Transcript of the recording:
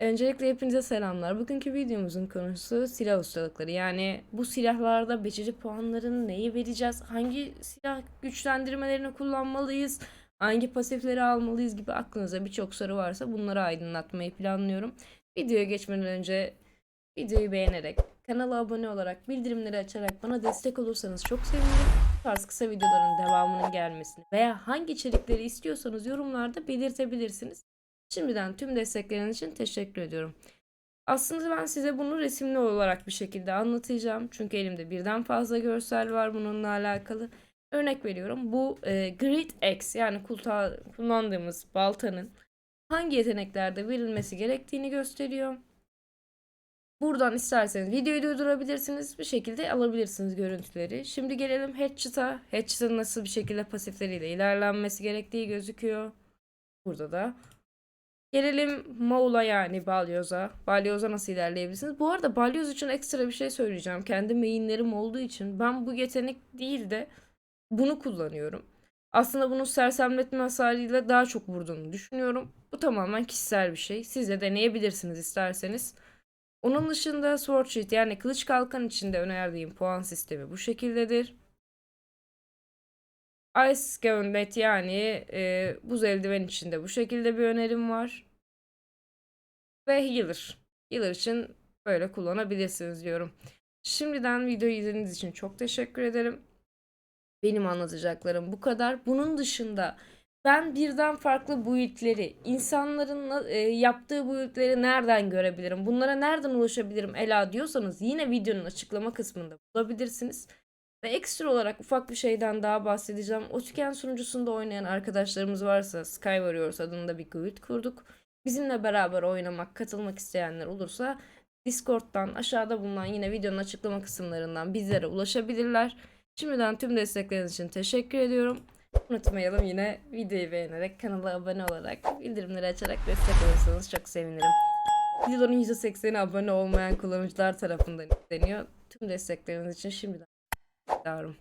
Öncelikle hepinize selamlar. Bugünkü videomuzun konusu silah ustalıkları. Yani bu silahlarda beceri puanlarını neyi vereceğiz? Hangi silah güçlendirmelerini kullanmalıyız? Hangi pasifleri almalıyız gibi aklınıza birçok soru varsa bunları aydınlatmayı planlıyorum. Videoya geçmeden önce videoyu beğenerek, kanala abone olarak, bildirimleri açarak bana destek olursanız çok sevinirim. Bu tarz kısa videoların devamının gelmesini veya hangi içerikleri istiyorsanız yorumlarda belirtebilirsiniz. Şimdiden tüm destekleriniz için teşekkür ediyorum. Aslında ben size bunu resimli olarak bir şekilde anlatacağım. Çünkü elimde birden fazla görsel var bununla alakalı. Örnek veriyorum. Bu e, Grid X yani kulta, kullandığımız baltanın hangi yeteneklerde verilmesi gerektiğini gösteriyor. Buradan isterseniz videoyu durdurabilirsiniz. Bir şekilde alabilirsiniz görüntüleri. Şimdi gelelim Hatchet'a. Hatchet'ın nasıl bir şekilde pasifleriyle ilerlenmesi gerektiği gözüküyor. Burada da. Gelelim Maul'a yani Balyoz'a. Balyoz'a nasıl ilerleyebilirsiniz? Bu arada Balyoz için ekstra bir şey söyleyeceğim. Kendi mainlerim olduğu için ben bu yetenek değil de bunu kullanıyorum. Aslında bunun sersemletme hasarıyla daha çok vurduğunu düşünüyorum. Bu tamamen kişisel bir şey. Siz de deneyebilirsiniz isterseniz. Onun dışında Sword Shield yani kılıç kalkan içinde önerdiğim puan sistemi bu şekildedir. Ice Gauntlet yani e, buz eldiven içinde bu şekilde bir önerim var. Ve Healer. Healer için böyle kullanabilirsiniz diyorum. Şimdiden videoyu izlediğiniz için çok teşekkür ederim. Benim anlatacaklarım bu kadar. Bunun dışında ben birden farklı build'leri, insanların e, yaptığı build'leri nereden görebilirim? Bunlara nereden ulaşabilirim Ela diyorsanız yine videonun açıklama kısmında bulabilirsiniz. Ve ekstra olarak ufak bir şeyden daha bahsedeceğim. O tüken sunucusunda oynayan arkadaşlarımız varsa Sky Warriors adında bir guild kurduk. Bizimle beraber oynamak, katılmak isteyenler olursa Discord'dan aşağıda bulunan yine videonun açıklama kısımlarından bizlere ulaşabilirler. Şimdiden tüm destekleriniz için teşekkür ediyorum. Unutmayalım yine videoyu beğenerek, kanala abone olarak, bildirimleri açarak destek olursanız çok sevinirim. Videoların %80'i abone olmayan kullanıcılar tarafından izleniyor. Tüm destekleriniz için şimdiden minnettarım.